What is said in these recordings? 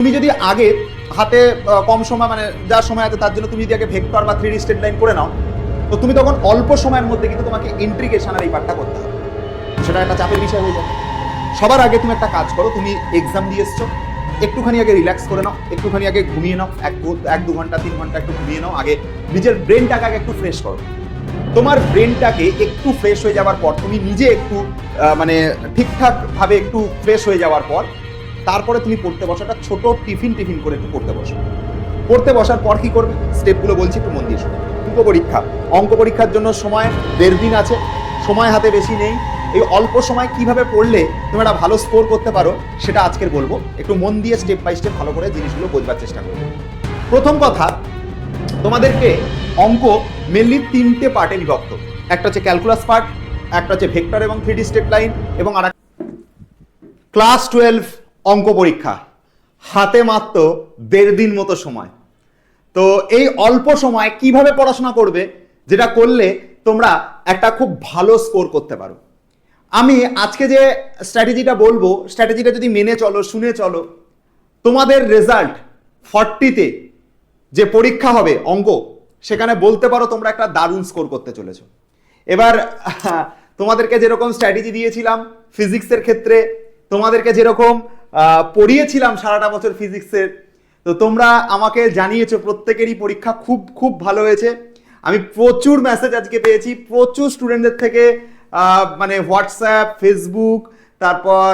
তুমি যদি আগে হাতে কম সময় মানে যা সময় আছে তার জন্য তুমি যদি আগে ভেক্টর বা থ্রি স্টেট লাইন করে নাও, তো তুমি তখন অল্প সময়ের মধ্যে কিন্তু তোমাকে ইন্ট্রিগেশন আর এই পার্টটা করতে হবে। সেটা একটা চাপের বিষয় হয়ে যাবে। সবার আগে তুমি একটা কাজ করো, তুমি এক্সাম দিয়ে এসছো, একটুখানি আগে রিল্যাক্স করে নাও, একটুখানি আগে ঘুমিয়ে নাও, এক এক দু ঘণ্টা, তিন ঘণ্টা একটু ঘুমিয়ে নাও, আগে নিজের ব্রেনটাকে আগে একটু ফ্রেশ করো। তোমার ব্রেনটাকে একটু ফ্রেশ হয়ে যাওয়ার পর, তুমি নিজে একটু মানে ঠিকঠাকভাবে একটু ফ্রেশ হয়ে যাওয়ার পর তারপরে তুমি পড়তে বসো, একটা ছোট টিফিন টিফিন করে একটু পড়তে বসো। পড়তে বসার পর কি করবে? স্টেপগুলো বলছি, একটু মন দিয়ে অঙ্ক পরীক্ষা। অঙ্ক পরীক্ষার জন্য সময় দেড় দিন আছে, সময় হাতে বেশি নেই। এই অল্প সময় কীভাবে পড়লে তুমি একটা ভালো স্কোর করতে পারো, সেটা আজকের বলব। একটু মন দিয়ে স্টেপ বাই স্টেপ ভালো করে জিনিসগুলো বোঝবার চেষ্টা করবে প্রথম কথা, তোমাদেরকে অঙ্ক মেনলি তিনটে পার্টে বিভক্ত। একটা হচ্ছে ক্যালকুলাস পার্ট একটা হচ্ছে ভেক্টর এবং থ্রি স্টেট লাইন এবং আর ক্লাস টুয়েলভ অঙ্ক পরীক্ষা। হাতে মাত্র দেড় দিন মতো সময়। তো এই অল্প সময় কীভাবে পড়াশোনা করবে, যেটা করলে তোমরা একটা খুব ভালো স্কোর করতে পারো। আমি আজকে যে স্ট্র্যাটেজিটা বলব, স্ট্র্যাটেজিটা যদি মেনে চলো, শুনে চলো, তোমাদের রেজাল্ট ফর্টিতে যে পরীক্ষা হবে অঙ্ক, সেখানে বলতে পারো তোমরা একটা দারুণ স্কোর করতে চলেছো। এবার, তোমাদেরকে যেরকম স্ট্র্যাটেজি দিয়েছিলাম, ফিজিক্সের ক্ষেত্রে, তোমাদেরকে যেরকম পড়িয়েছিলাম সারাটা বছর ফিজিক্সের। তো তোমরা আমাকে জানিয়েছো, প্রত্যেকেরই পরীক্ষা খুব খুব ভালো হয়েছে। আমি প্রচুর মেসেজ আজকে পেয়েছি, প্রচুর স্টুডেন্টদের থেকে মানে হোয়াটসঅ্যাপ ফেসবুক তারপর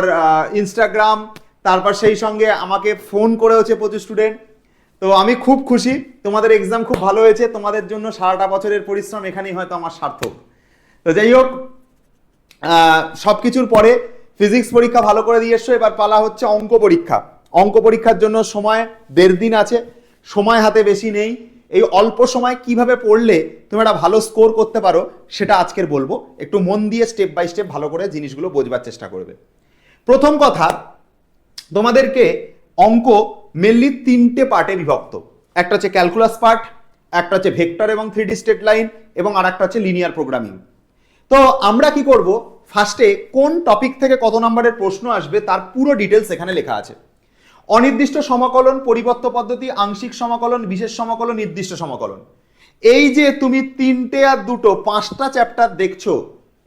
ইনস্টাগ্রাম তারপর সেই সঙ্গে আমাকে ফোন করেওছে প্রচুর স্টুডেন্ট তো আমি খুব খুশি, তোমাদের এক্সাম খুব ভালো হয়েছে, তোমাদের জন্য সারাটা বছরের পরিশ্রম এখানেই হয়তো আমার সার্থক। তো যাই হোক সব কিছুর পরে ফিজিক্স পরীক্ষা ভালো করে দিয়ে এসছো, এবার পালা হচ্ছে অঙ্ক পরীক্ষা। অঙ্ক পরীক্ষার জন্য সময় দেড় দিন আছে, সময় হাতে বেশি নেই। এই অল্প সময় কীভাবে পড়লে তুমি একটা ভালো স্কোর করতে পারো, সেটা আজকের বলব। একটু মন দিয়ে স্টেপ বাই স্টেপ ভালো করে জিনিসগুলো বোঝবার চেষ্টা করবে। প্রথম কথা, তোমাদেরকে অঙ্ক মেনলি তিনটে পার্টে বিভক্ত। একটা হচ্ছে ক্যালকুলাস পার্ট একটা হচ্ছে ভেক্টর এবং থ্রি স্টেট লাইন এবং আর একটা হচ্ছে লিনিয়ার প্রোগ্রামিং তো আমরা কি করব? ফার্স্টে কোন টপিক থেকে কত নম্বরের প্রশ্ন আসবে তার পুরো ডিটেলস এখানে লেখা আছে। অনির্দিষ্ট সমাকলন, পরিবর্ত পদ্ধতি, আংশিক সমাকলন, বিশেষ সমাকলন, নির্দিষ্ট সমাকলন। এই যে তুমি তিনটে আর দুটো, পাঁচটা চ্যাপ্টার দেখছ,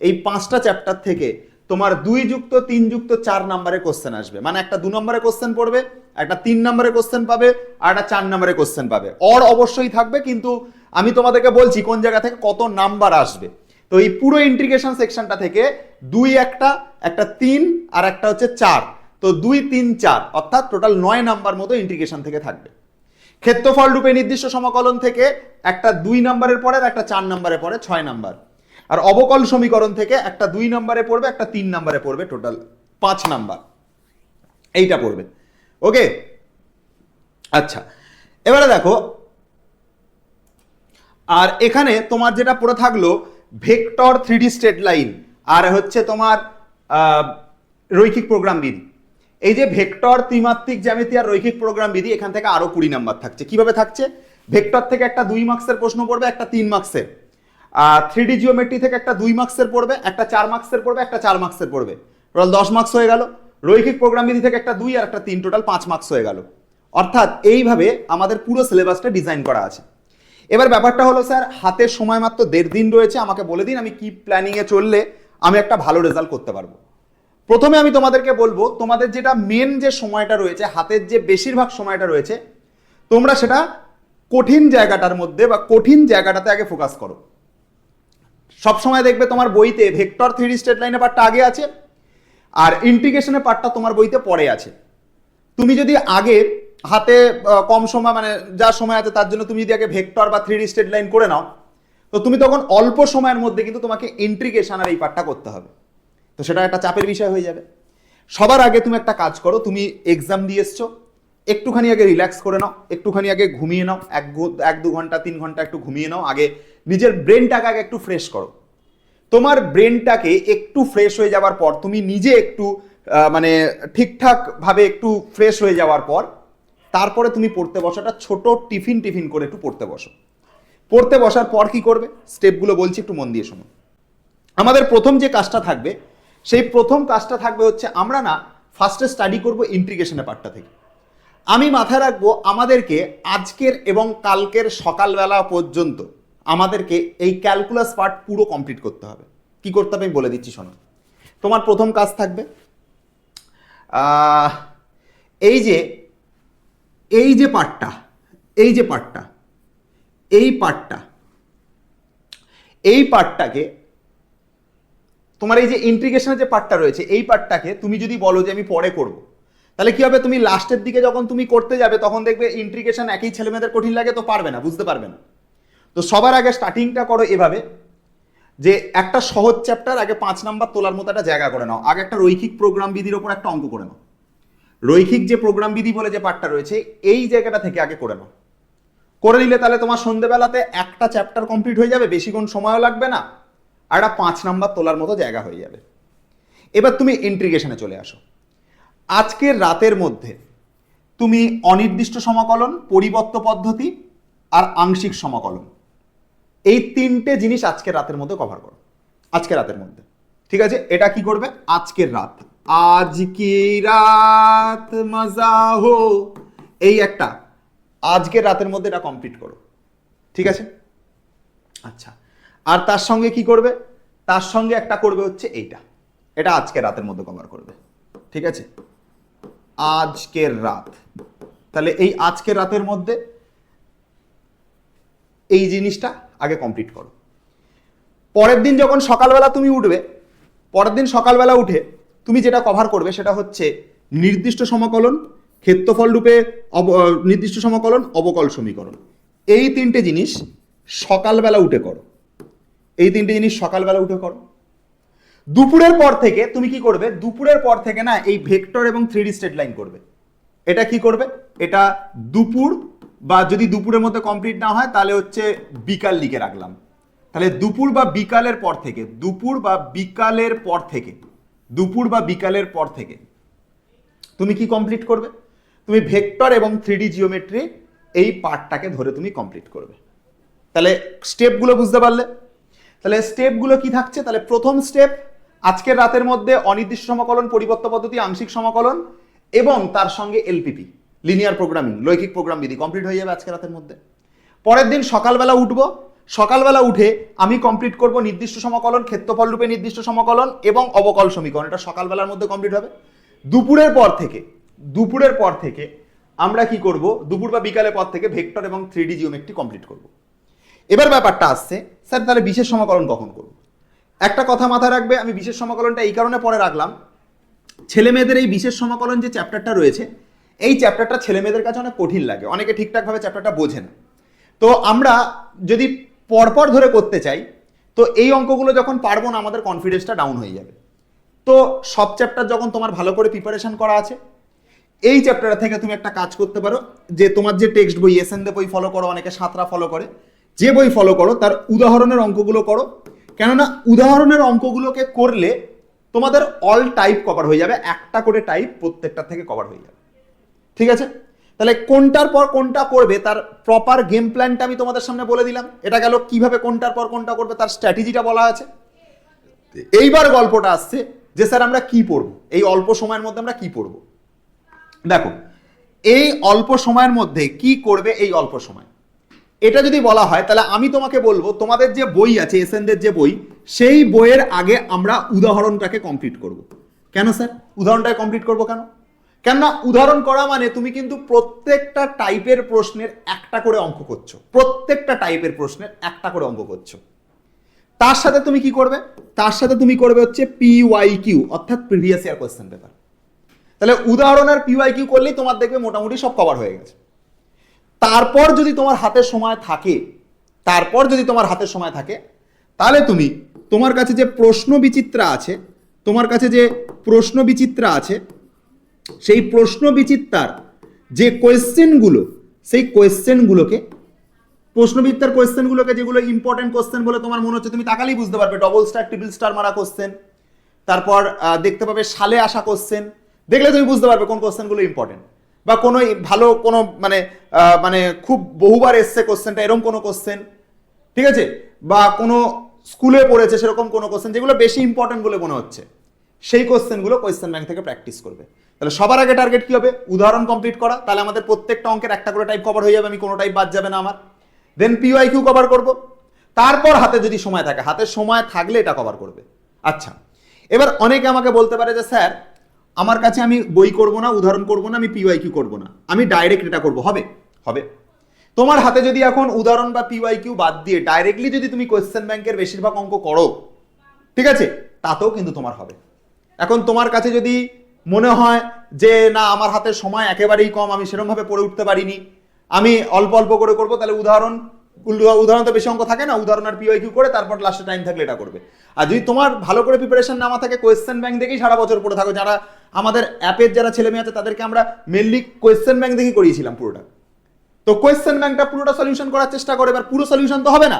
এই পাঁচটা চ্যাপ্টার থেকে তোমার দুই যুক্ত, তিন যুক্ত, চার নম্বরের কোশ্চেন আসবে। মানে একটা দু নম্বরের কোশ্চেন পড়বে, একটা তিন নম্বরের কোশ্চেন পাবে, আর একটা চার নম্বরের কোশ্চেন পাবে। অর অবশ্যই থাকবে, কিন্তু আমি তোমাদেরকে বলছি কোন জায়গা থেকে কত নাম্বার আসবে। তো এই পুরো ইন্টিগ্রেশন সেকশনটা থেকে দুই একটা একটা তিন আর একটা হচ্ছে চার। তো দুই, তিন, চার, অর্থাৎ টোটাল নয় নাম্বার মতো ইন্টিগ্রেশন থেকে থাকবে। ক্ষেত্রফল রূপে নির্দিষ্ট সমকলন থেকে একটা দুই নম্বরের পরে একটা চার নম্বরে পরে ছয় নাম্বার। আর অবকল সমীকরণ থেকে একটা দুই নম্বরে পড়বে, একটা তিন নম্বরে পড়বে টোটাল পাঁচ নাম্বার। এইটা পড়বে। ওকে? আচ্ছা এবারে দেখো, আর এখানে তোমার যেটা পড়ে থাকল ভেক্টর থ্রি স্টেট লাইন আর হচ্ছে তোমার রৈখিক প্রোগ্রাম বিধি। এই যে ভেক্টর ত্রিমাত্রিক জ্যামিতি আর রৈখিক প্রোগ্রাম বিধি, এখান থেকে আরও কুড়ি নাম্বার থাকছে। কীভাবে থাকছে? ভেক্টর থেকে একটা দুই মার্ক্সের প্রশ্ন পড়বে, একটা তিন মার্ক্সের। থ্রি ডি জিওমেট্রি থেকে একটা দুই মার্ক্সের পড়বে, একটা চার মার্কসের পড়বে, একটা চার মার্কসের পড়বে। টোটাল দশ মার্কস হয়ে গেল। রৈখিক প্রোগ্রাম বিধি থেকে একটা দুই আর একটা তিন, টোটাল পাঁচ মার্কস হয়ে গেল। অর্থাৎ এইভাবে আমাদের পুরো সিলেবাসটা ডিজাইন করা আছে। এবার ব্যাপারটা হলো, স্যার হাতে সময় মাত্র দেড় দিন রয়েছে, আমাকে বলে দিন আমি কি প্ল্যানিংয়ে চললে আমি একটা ভালো রেজাল্ট করতে পারব। প্রথমে আমি তোমাদেরকে বলব, তোমাদের যেটা মেন যে সময়টা রয়েছে, হাতের যে বেশিরভাগ সময়টা রয়েছে, তোমরা সেটা কঠিন জায়গাটার মধ্যে বা কঠিন জায়গাটাতে আগে ফোকাস করো। সব সময় দেখবে তোমার বইতে ভেক্টর থ্রি স্টেট লাইনের পার্টটা আগে আছে, আর ইন্টিগ্রেশনের পার্টটা তোমার বইতে পরে আছে। তুমি যদি আগে হাতে কম সময় মানে যা সময় আছে তার জন্য তুমি যদি আগে ভেক্টর বা থ্রি স্টেট লাইন করে নাও, তো তুমি তখন অল্প সময়ের মধ্যে কিন্তু তোমাকে ইন্ট্রিগেশন আর এই পার্টটা করতে হবে। তো সেটা একটা চাপের বিষয় হয়ে যাবে। সবার আগে তুমি একটা কাজ করো, তুমি এক্সাম দিয়ে এসছো, একটুখানি আগে রিল্যাক্স করে নাও, একটুখানি আগে ঘুমিয়ে নাও, এক এক দু ঘণ্টা, তিন ঘণ্টা একটু ঘুমিয়ে নাও, আগে নিজের ব্রেনটাকে আগে একটু ফ্রেশ করো। তোমার ব্রেনটাকে একটু ফ্রেশ হয়ে যাওয়ার পর, তুমি নিজে একটু মানে ঠিকঠাক ভাবে একটু ফ্রেশ হয়ে যাওয়ার পর তারপরে তুমি পড়তে বসাটা ছোট টিফিন টিফিন করে একটু পড়তে বসো। পড়তে বসার পর কি করবে? স্টেপগুলো বলছি, একটু মন দিয়ে শুনুন আমাদের প্রথম যে কাজটা থাকবে, সেই প্রথম কাজটা থাকবে হচ্ছে আমরা না ফার্স্টে স্টাডি করব ইন্টিগ্রেশনের পার্টটা থেকে। আমি মাথায় রাখব, আমাদেরকে আজকের এবং কালকের সকালবেলা পর্যন্ত আমাদেরকে এই ক্যালকুলাস পার্ট পুরো কমপ্লিট করতে হবে। কি করতে হবে আমি বলে দিচ্ছি, শোনো। তোমার প্রথম কাজ থাকবে এই যে এই যে পার্টটা এই যে পার্টটা এই পার্টটা এই পার্টটাকে তোমার এই যে ইন্ট্রিগেশনের যে পার্টটা রয়েছে, এই পার্টটাকে তুমি যদি বলো যে আমি পরে করব, তাহলে কি হবে? তুমি লাস্টের দিকে যখন তুমি করতে যাবে, তখন দেখবে ইন্ট্রিগেশন একই ছেলেমেয়েদের কঠিন লাগে তো পারবে না, বুঝতে পারবে না। তো সবার আগে স্টার্টিংটা করো এভাবে, যে একটা সহজ চ্যাপ্টার আগে পাঁচ নাম্বার তোলার মতো একটা জায়গা করে নাও, আগে একটা রৈখিক প্রোগ্রাম বিধির ওপর একটা অঙ্ক করে নাও। রৈখিক যে প্রোগ্রাম বিধি বলে যে পার্টটা রয়েছে, এই জায়গাটা থেকে আগে করে নাও। করে নিলে তাহলে তোমার সন্ধেবেলাতে একটা চ্যাপ্টার কমপ্লিট হয়ে যাবে, বেশিক্ষণ সময়ও লাগবে না, আর একটা পাঁচ নাম্বার তোলার মতো জায়গা হয়ে যাবে। এবার তুমি ইন্ট্রিগেশনে চলে আসো। আজকের রাতের মধ্যে তুমি অনির্দিষ্ট সমাকলন, পরিবর্ত পদ্ধতি আর আংশিক সমাকলন, এই তিনটে জিনিস আজকের রাতের মধ্যে কভার করো। আজকের রাতের মধ্যে। ঠিক আছে? এটা কি করবে? আজকের রাত। আজ কি রাত মজা হো? এই একটা। আজকের রাতের মধ্যে এটা কমপ্লিট করো। ঠিক আছে? আচ্ছা। আর তার সঙ্গে কি করবে? তার সঙ্গে একটা করবে হচ্ছে এইটা। এটা আজকের রাতের মধ্যে কভার করবে। ঠিক আছে? আজকের রাত। তাহলে এই আজকের রাতের মধ্যে এই জিনিসটা আগে কমপ্লিট করো। পরের দিন যখন সকালবেলা তুমি উঠবে, পরের দিন সকালবেলা উঠে তুমি যেটা কভার করবে সেটা হচ্ছে নির্দিষ্ট সমকলন, ক্ষেত্রফল রূপে অব- নির্দিষ্ট সমকলন, অবকল সমীকরণ। এই তিনটে জিনিস সকালবেলা উঠে করো। এই তিনটে জিনিস সকালবেলা উঠে করো। দুপুরের পর থেকে তুমি কি করবে? দুপুরের পর থেকে না এই ভেক্টর এবং থ্রি স্টেট লাইন করবে। এটা কি করবে? এটা দুপুর বা যদি দুপুরের মধ্যে কমপ্লিট না হয়, তাহলে হচ্ছে বিকাল লিখে রাখলাম। তাহলে দুপুর বা বিকালের পর থেকে, দুপুর বা বিকালের পর থেকে দুপুর বা বিকালের পর থেকে, তুমি কি কমপ্লিট করবে? তুমি ভেক্টর এবং থ্রিডি জিওমেট্রি এই পার্টটাকে ধরে তুমি কমপ্লিট করবে। তাহলে স্টেপগুলো বুঝতে পারলে? তাহলে স্টেপগুলো কি থাকছে? তাহলে প্রথম স্টেপ আজকের রাতের মধ্যে অনির্দিষ্ট সমাকলন, পরিবর্ত পদ্ধতি, আংশিক সমাকলন এবং তার সঙ্গে এলপিপি লিনিয়ার প্রোগ্রামিং লৈখিক প্রোগ্রাম বিধি কমপ্লিট হয়ে যাবে আজকের রাতের মধ্যে। পরের দিন সকালবেলা উঠবো সকালবেলা উঠে আমি কমপ্লিট করব নির্দিষ্ট সমকলন, ক্ষেত্রফল রূপে নির্দিষ্ট সমকলন এবং অবকল সমীকরণ। এটা সকালবেলার মধ্যে কমপ্লিট হবে। দুপুরের পর থেকে, দুপুরের পর থেকে আমরা কি করব? দুপুর বা বিকালের পর থেকে ভেক্টর এবং থ্রি ডি জিওমেট্রি কমপ্লিট করব। এবার ব্যাপারটা আসছে, স্যার, তাহলে বিশেষ সমাকলন কখন করব? একটা কথা মাথায় রাখবে, আমি বিশেষ সমাকলনটা এই কারণে পরে রাখলাম। ছেলে মেয়েদের এই বিশেষ সমাকলন যে চ্যাপ্টারটা রয়েছে, এই চ্যাপ্টারটা ছেলে মেয়েদের কাছে অনেক কঠিন লাগে। অনেকে ঠিকঠাকভাবে চ্যাপ্টারটা বোঝে না। তো আমরা যদি পরপর ধরে করতে চাই, তো এই অঙ্কগুলো যখন পারব না, আমাদের কনফিডেন্সটা ডাউন হয়ে যাবে। তো সব চ্যাপ্টার যখন তোমার ভালো করে প্রিপারেশন করা আছে, এই চ্যাপ্টার থেকে তুমি একটা কাজ করতে পারো, যে তোমার যে টেক্সট বই এসএন দে বই ফলো করো, অনেকে সাঁতরা ফলো করে, যে বই ফলো করো, তার উদাহরণের অঙ্কগুলো করো। কেননা উদাহরণের অঙ্কগুলোকে করলে তোমাদের অল টাইপ কভার হয়ে যাবে, একটা করে টাইপ প্রত্যেকটা থেকে কভার হয়ে যাবে। ঠিক আছে? তাহলে কোনটার পর কোনটা করবে, তার প্রপার গেম প্ল্যানটা আমি তোমাদের সামনে বলে দিলাম। এটা গেল কীভাবে কোনটার পর কোনটা করবে, তার স্ট্র্যাটেজিটা বলা আছে। এইবার গল্পটা আসছে যে, স্যার, আমরা কি পড়ব? এই অল্প সময়ের মধ্যে আমরা কি পড়ব? দেখো, এই অল্প সময়ের মধ্যে কি করবে এই অল্প সময়? এটা যদি বলা হয়, তাহলে আমি তোমাকে বলব, তোমাদের যে বই আছে, এসএনদের যে বই, সেই বইয়ের আগে আমরা উদাহরণটাকে কমপ্লিট করব। কেন, স্যার? উদাহরণটাকে কমপ্লিট করব কেন? কেননা উদাহরণ করা মানে তুমি কিন্তু প্রত্যেকটা টাইপের প্রশ্নের একটা করে অঙ্ক করছ। প্রত্যেকটা টাইপের প্রশ্নের একটা করে অঙ্ক করছ। তার সাথে তুমি কি করবে? তার সাথে তুমি করবে হচ্ছে পিওয়াই কিউ অর্থাৎ প্রিভিয়াস ইয়ার কোয়েশ্চেন পেপার তাহলে উদাহরণ উদাহরণের পিওয়াই কিউ করলেই তোমার দেখবে মোটামুটি সব কভার হয়ে গেছে। তারপর যদি তোমার হাতে সময় থাকে, তারপর যদি তোমার হাতে সময় থাকে, তাহলে তুমি তোমার কাছে যে প্রশ্ন বিচিত্রা আছে, তোমার কাছে যে প্রশ্ন বিচিত্রা আছে সেই প্রশ্ন বিচিত্রার, যে কোয়েশ্চেনগুলো সেই কোয়েশ্চেনগুলোকে প্রশ্নবিদ্যার কোয়েশ্চেনগুলোকে যেগুলো ইম্পর্টেন্ট কোয়েশ্চেন বলে তোমার মনে হচ্ছে, তুমি তাকালেই বুঝতে পারবে। ডবল স্টার ট্রিপল স্টার মারা কোয়েশ্চেন তারপর দেখতে পাবে সালে আসা কোশ্চেন দেখলে তুমি বুঝতে পারবে কোন কোশ্চেনগুলো ইম্পর্টেন্ট বা কোনো ভালো কোনো মানে মানে খুব বহুবার এসছে কোশ্চেনটা এরকম কোনো কোশ্চেন ঠিক আছে? বা কোনো স্কুলে পড়েছে সেরকম কোনো কোশ্চেন যেগুলো বেশি ইম্পর্টেন্ট বলে মনে হচ্ছে, সেই কোশ্চেনগুলো কোয়েশ্চেন ব্যাংক থেকে প্র্যাকটিস করবে। তাহলে সবার আগে টার্গেট কি হবে? উদাহরণ কমপ্লিট করা। তাহলে আমাদের প্রত্যেকটা অঙ্কের একটা করে টাইপ কভার হয়ে যাবে, আমি কোনো টাইপ বাদ যাবে না আমার। দেন পিওয়াই কিউ কভার করব। তারপর হাতে যদি সময় থাকে, হাতে সময় থাকলে এটা কভার করবে। আচ্ছা এবার অনেকে আমাকে বলতে পারে যে, স্যার, আমার কাছে আমি বই করব না, উদাহরণ করব না, আমি পিওয়াই কিউ করব না। আমি ডাইরেক্ট এটা করব। হবে? হবে। তোমার হাতে যদি এখন উদাহরণ বা পিওয়াই কিউ বাদ দিয়ে ডাইরেক্টলি যদি তুমি কোয়েশ্চেন ব্যাংকের বেশিরভাগ অঙ্ক করো, ঠিক আছে? তাতেও কিন্তু তোমার হবে। এখন তোমার কাছে যদি মনে হয় যে, না, আমার হাতে সময় একেবারেই কম, আমি সেরকমভাবে পড়ে উঠতে পারিনি। আমি অল্প অল্প করে করব, তাহলে উদাহরণ উদাহরণ তো বেশি অঙ্ক থাকে না, উদাহরণ আর পিওয়াই কিউ করে তারপর লাস্টে টাইম থাকলে এটা করবে। আর যদি তোমার ভালো করে প্রিপারেশন নামা থাকে কোয়েশ্চেন ব্যাংক দেখেই সারা বছর পড়ে থাকো। যারা আমাদের অ্যাপের যারা ছেলে মেয়ে আছে, তাদেরকে আমরা মেনলি কোয়েশ্চেন ব্যাংক দেখেই করিয়েছিলাম পুরোটা। তো কোয়েশ্চেন ব্যাংকটা পুরোটা সলিউশন করার চেষ্টা করে, এবার পুরো সলিউশন তো হবে না।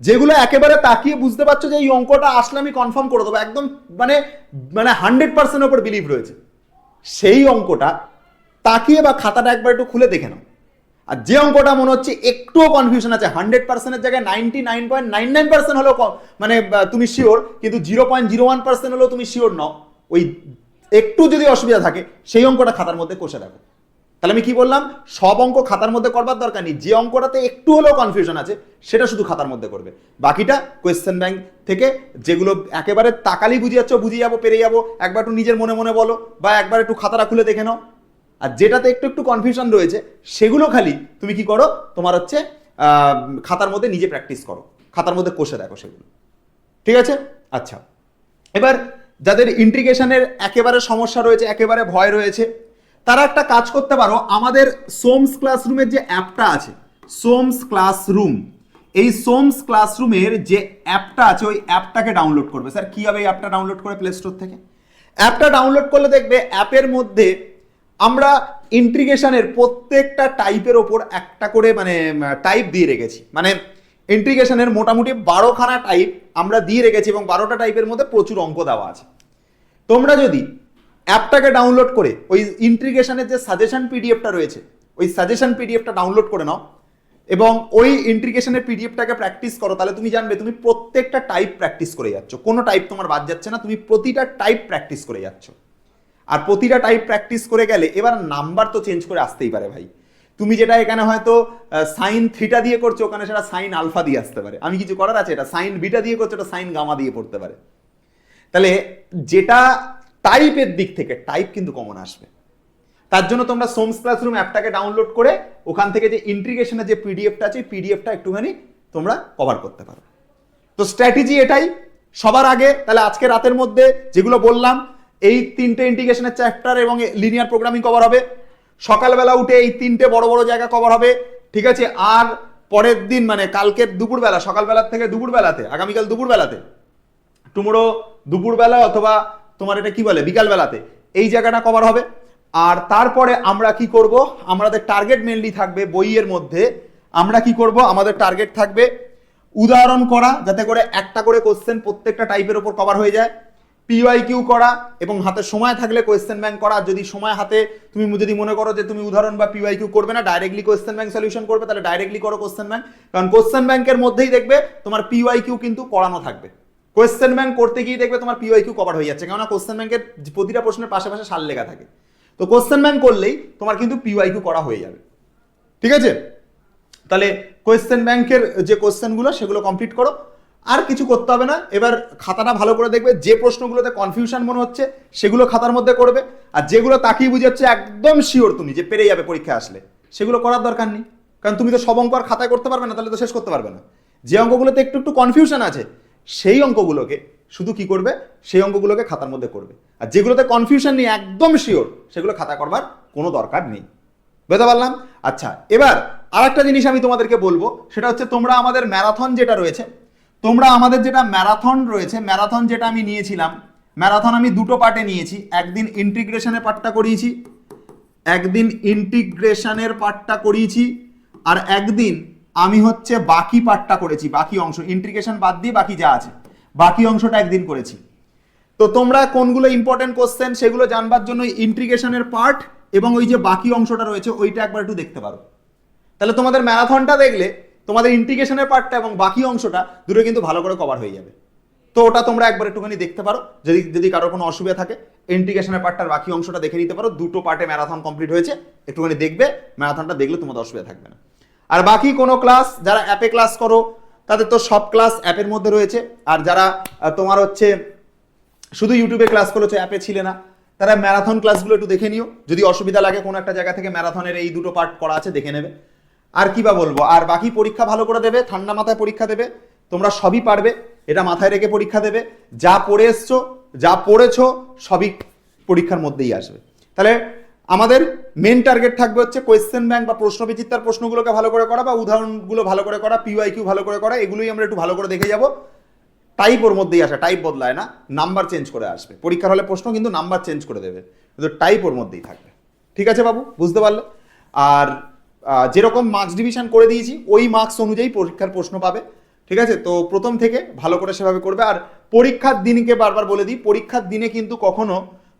যেগুলো একেবারে তাকিয়ে বুঝতে পারছ যে এই অঙ্কটা আসলে আমি কনফার্ম করে দেবো। একদম মানে মানে হান্ড্রেড পার্সেন্টের উপর বিলিভ রয়েছে। সেই অঙ্কটা তাকিয়ে বা খাতাটা একবার একটু খুলে দেখে নাও। আর যে অঙ্কটা মনে হচ্ছে একটুও কনফিউশন আছে হান্ড্রেড পার্সেন্টের জায়গায় ninety nine point nine nine percent হলেও মানে তুমি শিওর কিন্তু zero point zero one percent হলেও তুমি শিওর নও। ওই একটু যদি অসুবিধা থাকে, সেই অঙ্কটা খাতার মধ্যে কষে রাখো তাহলে আমি কি বললাম? সব অঙ্ক খাতার মধ্যে করবার দরকার নেই। যে অঙ্কটাতে একটু হলেও কনফিউশন আছে, সেটা শুধু খাতার মধ্যে করবে। বাকিটা কোয়েশ্চেন ব্যাংক থেকে যেগুলো একেবারে তাকালি বুঝে যাচ্ছ, বুঝে যাব, পেরে যাব, একবার একটু নিজের মনে মনে বলো বা একবার একটু খাতাটা খুলে দেখে নাও। আর যেটাতে একটু একটু কনফিউশন রয়েছে, সেগুলো খালি তুমি কি করো? তোমার হচ্ছে খাতার মধ্যে নিজে প্র্যাকটিস করো। খাতার মধ্যে কষে দেখো সেগুলো। ঠিক আছে? আচ্ছা। এবার যাদের ইন্টিগ্রেশনের একেবারে সমস্যা রয়েছে, একেবারে ভয় রয়েছে তারা একটা কাজ করতে পারো, আমাদের সোমস ক্লাসরুমের যে অ্যাপটা আছে সোমস ক্লাসরুম এই সোমস ক্লাসরুমের যে অ্যাপটা আছে, ওই অ্যাপটাকে ডাউনলোড করবে। স্যার কীভাবে এই অ্যাপটা ডাউনলোড করে প্লে স্টোর থেকে? অ্যাপটা ডাউনলোড করলে দেখবে অ্যাপের মধ্যে আমরা ইন্টিগ্রেশনের প্রত্যেকটা টাইপের ওপর একটা করে মানে টাইপ দিয়ে রেখেছি। মানে ইন্টিগ্রেশনের মোটামুটি বারোখানা টাইপ আমরা দিয়ে রেখেছি এবং বারোটা টাইপের মধ্যে প্রচুর অঙ্ক দেওয়া আছে। তোমরা যদি অ্যাপটাকে ডাউনলোড করে, ওই ইন্টিগ্রেশনের যে সাজেশন পিডিএফটা রয়েছে, ওই সাজেশন পিডিএফটা ডাউনলোড করে নাও এবং ওই ইন্টিগ্রেশনের পিডিএফটাকে প্র্যাকটিস করো। তাহলে তুমি জানবে, তুমি প্রত্যেকটা টাইপ প্র্যাকটিস করে যাচ্ছ। কোনো টাইপ তোমার বাদ যাচ্ছে না, তুমি প্রতিটা টাইপ প্র্যাকটিস করে যাচ্ছ। আর প্রতিটা টাইপ প্র্যাকটিস করে গেলে, এবার নাম্বার তো চেঞ্জ করে আসতেই পারে ভাই। তুমি যেটা এখানে হয়তো সাইন থ্রিটা দিয়ে করছ, ওখানে সেটা সাইন আলফা দিয়ে আসতে পারে। আমি কিছু করার আছে? এটা সাইন বিটা দিয়ে করছ, এটা সাইন গামা দিয়ে পড়তে পারে। তাহলে যেটা টাইপের দিক থেকে টাইপ কিন্তু কমন আসবে। তার জন্য তোমরা সোমস ক্লাসরুম অ্যাপটাকে ডাউনলোড করে ওখান থেকে যে ইন্টিগ্রেশনের যে পিডিএফটা আছে পিডিএফটা একটুখানি তোমরা কভার করতে পারো। তো স্ট্র্যাটেজি এটাই। সবার আগে তাহলে আজকে রাতের মধ্যে যেগুলো বললাম, এই তিনটে ইন্টিগ্রেশনের চ্যাপ্টার এবং লিনিয়ার প্রোগ্রামিং কভার হবে। সকালবেলা উঠে এই তিনটে বড় বড় জায়গা কভার হবে। ঠিক আছে? আর পরের দিন মানে কালকের দুপুরবেলা, সকালবেলার থেকে দুপুরবেলাতে, আগামীকাল দুপুরবেলাতে টুমোরো দুপুরবেলা অথবা তোমার এটা কি বলে? বিকালবেলাতে। এই জায়গাটা কভার হবে। আর তারপরে আমরা কি করব? আমাদের টার্গেট মেনলি থাকবে বইয়ের মধ্যে। আমরা কি করব? আমাদের টার্গেট থাকবে উদাহরণ করা, যাতে করে একটা করে কোশ্চেন প্রত্যেকটা টাইপের ওপর কভার হয়ে যায়। পিওয়াই কিউ করা এবং হাতে সময় থাকলে কোয়েশ্চেন ব্যাংক করা। যদি সময় হাতে তুমি যদি মনে করো যে তুমি উদাহরণ বা পিওয়াই কিউ করবে না ডাইরেক্টলি কোয়েশ্চেন ব্যাংক সলিউশন করবে, তাহলে ডাইরেক্টলি করো কোয়েশ্চেন ব্যাংক কারণ কোয়েশ্চেন ব্যাংকের মধ্যেই দেখবে তোমার পিওয়াই কিউ কিন্তু করানো থাকবে। কোয়েশ্চেন ব্যাংক করতে গিয়ে দেখবে তোমার পিওয়াই কিউ কভার হয়ে যাচ্ছে। কেননা কোয়েশ্চেন ব্যাংকের প্রতিটা প্রশ্নের পাশে পাশে সাল লেখা থাকে। তো কোয়েশ্চেন ব্যাংক করলেই তোমার কিন্তু পিওয়াই কিউ করা হয়ে যাবে। ঠিক আছে? তাহলে কোয়েশ্চেন ব্যাংকের যে কোয়েশ্চেনগুলো সেগুলো কমপ্লিট করো। আর কিছু করতে হবে না। এবার খাতাটা ভালো করে দেখবে। যে প্রশ্নগুলোতে কনফিউশন মনে হচ্ছে, সেগুলো খাতার মধ্যে করবে। আর যেগুলো তাকিয়ে বুঝে হচ্ছে, একদম শিওর তুমি যে পেরে যাবে পরীক্ষা আসলে। সেগুলো করার দরকার নেই। কারণ তুমি তো সব অঙ্ক আর খাতায় করতে পারবে না, তাহলে তো শেষ করতে পারবে না। যে অঙ্কগুলোতে একটু একটু কনফিউশন আছে সেই অঙ্কগুলোকে শুধু কি করবে? সেই অঙ্কগুলোকে খাতার মধ্যে করবে। আর যেগুলোতে কনফিউশন নেই, একদম শিওর সেগুলো খাতা করবার কোনো দরকার নেই। বুঝতে পারলাম? আচ্ছা এবার আর একটা জিনিস আমি তোমাদেরকে বলব, সেটা হচ্ছে তোমরা আমাদের ম্যারাথন যেটা রয়েছে, তোমরা আমাদের যেটা ম্যারাথন রয়েছে ম্যারাথন যেটা আমি নিয়েছিলাম ম্যারাথন আমি দুটো পার্টে নিয়েছি, একদিন ইন্টিগ্রেশনের পার্টটা করিয়েছি, একদিন ইন্টিগ্রেশনের পার্টটা করিয়েছি, আর একদিন আমি হচ্ছে বাকি পার্টটা করেছি, বাকি অংশ ইন্টিগ্রেশন বাদ দিয়ে বাকি যা আছে, বাকি অংশটা একদিন করেছি। তো তোমরা কোনগুলো ইম্পর্টেন্ট কোশ্চেন সেগুলো জানবার জন্য ইন্টিগ্রেশনের পার্ট এবং ওই যে বাকি অংশটা রয়েছে, ওইটা একবার একটু দেখতে পারো। তাহলে তোমাদের ম্যারাথনটা দেখলে, তোমাদের ইন্টিগ্রেশনের পার্টটা এবং বাকি অংশটা দুটো কিন্তু ভালো করে কভার হয়ে যাবে। তো ওটা তোমরা একবার একটুখানি দেখতে পারো, যদি যদি কারোর কোনো অসুবিধা থাকে ইন্টিগ্রেশনের পার্টটার বাকি অংশটা দেখে নিতে পারো, দুটো পার্টে ম্যারাথন কমপ্লিট হয়েছে, একটুখানি দেখবে ম্যারাথনটা দেখলে তোমাদের অসুবিধা থাকবে না। আর বাকি কোনো ক্লাস যারা অ্যাপে ক্লাস করো, তাদের তো সব ক্লাস অ্যাপের মধ্যে রয়েছে। আর যারা তোমার হচ্ছে, শুধু ইউটিউবে ক্লাস করেছ অ্যাপে ছিলে না, তারা ম্যারাথন ক্লাসগুলো একটু দেখে নিও। যদি অসুবিধা লাগে কোনো একটা জায়গা থেকে ম্যারাথনের এই দুটো পার্ট করা আছে, দেখে নেবে। আর কি বা বলব? আর বাকি পরীক্ষা ভালো করে দেবে, ঠান্ডা মাথায় পরীক্ষা দেবে, তোমরা সবই পারবে, এটা মাথায় রেখে পরীক্ষা দেবে। যা পড়ে এসছো, যা পড়েছো, সবই পরীক্ষার মধ্যেই আসবে। তাহলে আমাদের মেন টার্গেট থাকবে হচ্ছে কোয়েশ্চেন ব্যাংক বা প্রশ্ন বিচিত্রার প্রশ্নগুলোকে ভালো করে করা বা উদাহরণগুলো ভালো করে করা পিওয়াই কিউ ভালো করে করা, এগুলোই আমরা একটু ভালো করে দেখে যাব। টাইপ ওর মধ্যেই আসে টাইপ বদলায় না নাম্বার চেঞ্জ করে আসবে। পরীক্ষার হলে প্রশ্ন কিন্তু নাম্বার চেঞ্জ করে দেবে, কিন্তু টাইপ ওর মধ্যেই থাকবে। ঠিক আছে বাবু? বুঝতে পারলে? আর যেরকম মার্কস ডিভিশন করে দিয়েছি, ওই মার্কস অনুযায়ী পরীক্ষার প্রশ্ন পাবে। ঠিক আছে? তো প্রথম থেকে ভালো করে সেভাবে করবে। আর পরীক্ষার দিনকে বারবার বলে দিই, পরীক্ষার দিনে কিন্তু কখনো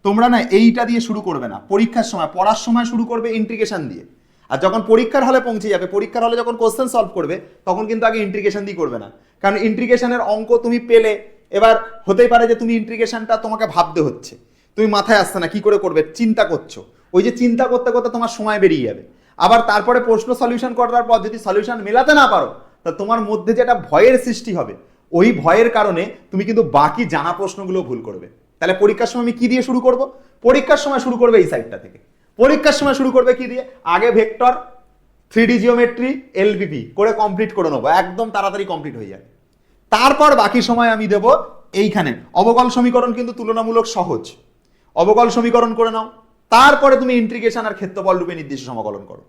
তোমরা না এইটা দিয়ে শুরু করবে না, পরীক্ষার সময়, পড়ার সময় শুরু করবে ইন্ট্রিগেশন দিয়ে। আর যখন পরীক্ষার হলে পৌঁছে যাবে, পরীক্ষার হলে যখন কোশ্চেন সলভ করবে, তখন কিন্তু আগে ইন্ট্রিগেশন দিয়ে করবে না। কারণ ইন্ট্রিগেশনের অঙ্ক তুমি পেলে, এবার হতেই পারে যে তুমি ইন্ট্রিগেশনটা তোমাকে ভাবতে হচ্ছে। তুমি মাথায় আসছে না, কি করে করবে? চিন্তা করছ। ওই যে চিন্তা করতে করতে তোমার সময় বেরিয়ে যাবে। আবার তারপরে প্রশ্ন সলিউশন করার পর যদি সলিউশন মেলাতে না পারো, তা তোমার মধ্যে যে একটা ভয়ের সৃষ্টি হবে, ওই ভয়ের কারণে তুমি কিন্তু বাকি জানা প্রশ্নগুলো ভুল করবে। তাহলে পরীক্ষার সময় আমি কি দিয়ে শুরু করব? পরীক্ষার সময় শুরু করবে এই সাইডটা থেকে। পরীক্ষার সময় শুরু করবে কি দিয়ে? আগে vector three D geometry LBP করে কমপ্লিট করে নেব। একদম তাড়াতাড়ি কমপ্লিট হয়ে যাবে। তারপর বাকি সময় আমি দেব এইখানে। অবকল সমীকরণ কিন্তু তুলনামূলক সহজ। অবকল সমীকরণ করে নাও। তারপরে তুমি ইন্ট্রিগেশন আর ক্ষেত্রফল রূপে নির্দিষ্ট সমাকলন করো।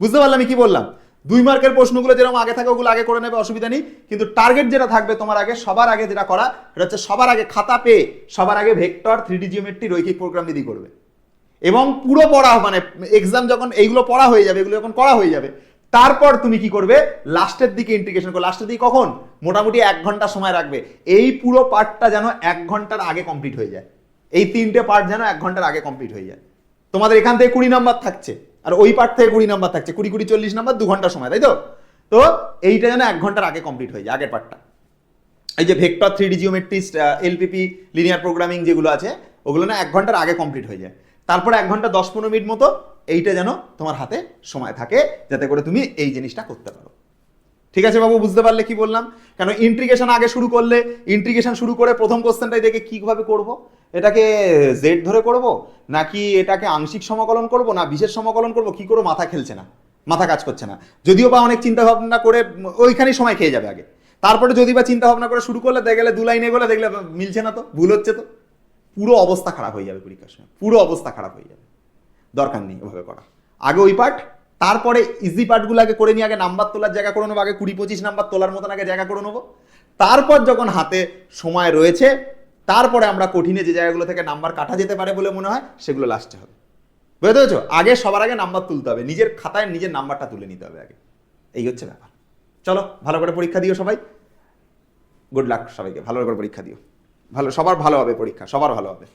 বুঝতে পারলাম আমি কি বললাম? দুই মার্কের প্রশ্নগুলো যেরকম আগে থাকে, ওগুলো আগে করে নেবে, অসুবিধা নেই। কিন্তু টার্গেট যেটা থাকবে তোমার আগে, সবার আগে যেটা করা, সেটা হচ্ছে সবার আগে খাতা পেয়ে, সবার আগে ভেক্টর থ্রি ডি জিওমেট্রি রৈখিক প্রোগ্রাম দিদি করবে। এবং পুরো পড়া মানে এক্সাম যখন এইগুলো পড়া হয়ে যাবে, এগুলো যখন করা হয়ে যাবে, তারপর তুমি কি করবে? লাস্টের দিকে ইন্টিগ্রেশন করবে। লাস্টের দিকে কখন? মোটামুটি এক ঘণ্টা সময় রাখবে। এই পুরো পার্টটা যেন এক ঘণ্টার আগে কমপ্লিট হয়ে যায়। এই তিনটে পার্ট যেন এক ঘণ্টার আগে কমপ্লিট হয়ে যায়। তোমাদের এখান থেকে কুড়ি নাম্বার থাকছে। আর ওই পার্ট থেকে কুড়ি নাম্বার থাকছে। কুড়ি কুড়ি, চল্লিশ নাম্বার দু ঘণ্টা সময়, তাই তো? তো এইটা যেন এক ঘণ্টার আগে কমপ্লিট হয়ে যায়, আগের পার্টটা এই যে vector three D geometry LPP linear programming যেগুলো আছে, ওগুলো না এক ঘণ্টার আগে কমপ্লিট হয়ে যায়। তারপরে এক ঘণ্টা দশ পনেরো মিনিট মতো এইটা যেন তোমার হাতে সময় থাকে, যাতে করে তুমি এই জিনিসটা করতে পারো। ঠিক আছে বাবু, বুঝতে পারলে কি বললাম? কেন ইন্ট্রিগেশন আগে শুরু করলে ইন্ট্রিগেশন শুরু করে প্রথম কোশ্চেনটাই দেখে কীভাবে করব? এটাকে জেড ধরে করব? নাকি এটাকে আংশিক সমকলন করব? না, বিশেষ সমকলন করব? কি করে মাথা খেলছে না, মাথা কাজ করছে না। যদিও বা অনেক চিন্তা ভাবনা করে ওইখানেই সময় খেয়ে যাবে আগে। তারপরে যদি বা চিন্তা ভাবনা করে শুরু করলে, দেখে গেলে দু লাইনে গেলে দেখলে মিলছে না তো, ভুল হচ্ছে তো। পুরো অবস্থা খারাপ হয়ে যাবে পরীক্ষার সময়, পুরো অবস্থা খারাপ হয়ে যাবে। দরকার নেই ওভাবে করা। আগে ওই পার্ট তারপরে ইজি পার্টগুলো আগে করে নিয়ে, আগে নাম্বার তোলার জায়গা করে নেব, আগে কুড়ি পঁচিশ নাম্বার তোলার মতন আগে জায়গা করে নেব। তারপর যখন হাতে সময় রয়েছে, তারপরে আমরা কঠিনে যে জায়গাগুলো থেকে নাম্বার কাটা যেতে পারে বলে মনে হয়, সেগুলো লাস্টে হবে। বুঝতে পেরেছ? আগে সবার আগে নাম্বার তুলতে হবে। নিজের খাতায় নিজের নাম্বারটা তুলে নিতে হবে আগে। এই হচ্ছে ব্যাপার। চলো, ভালো করে পরীক্ষা দিও সবাই। গুড লাক সবাইকে। ভালো করে পরীক্ষা দিও। ভালো, সবার ভালো হবে পরীক্ষা, সবার ভালো হবে।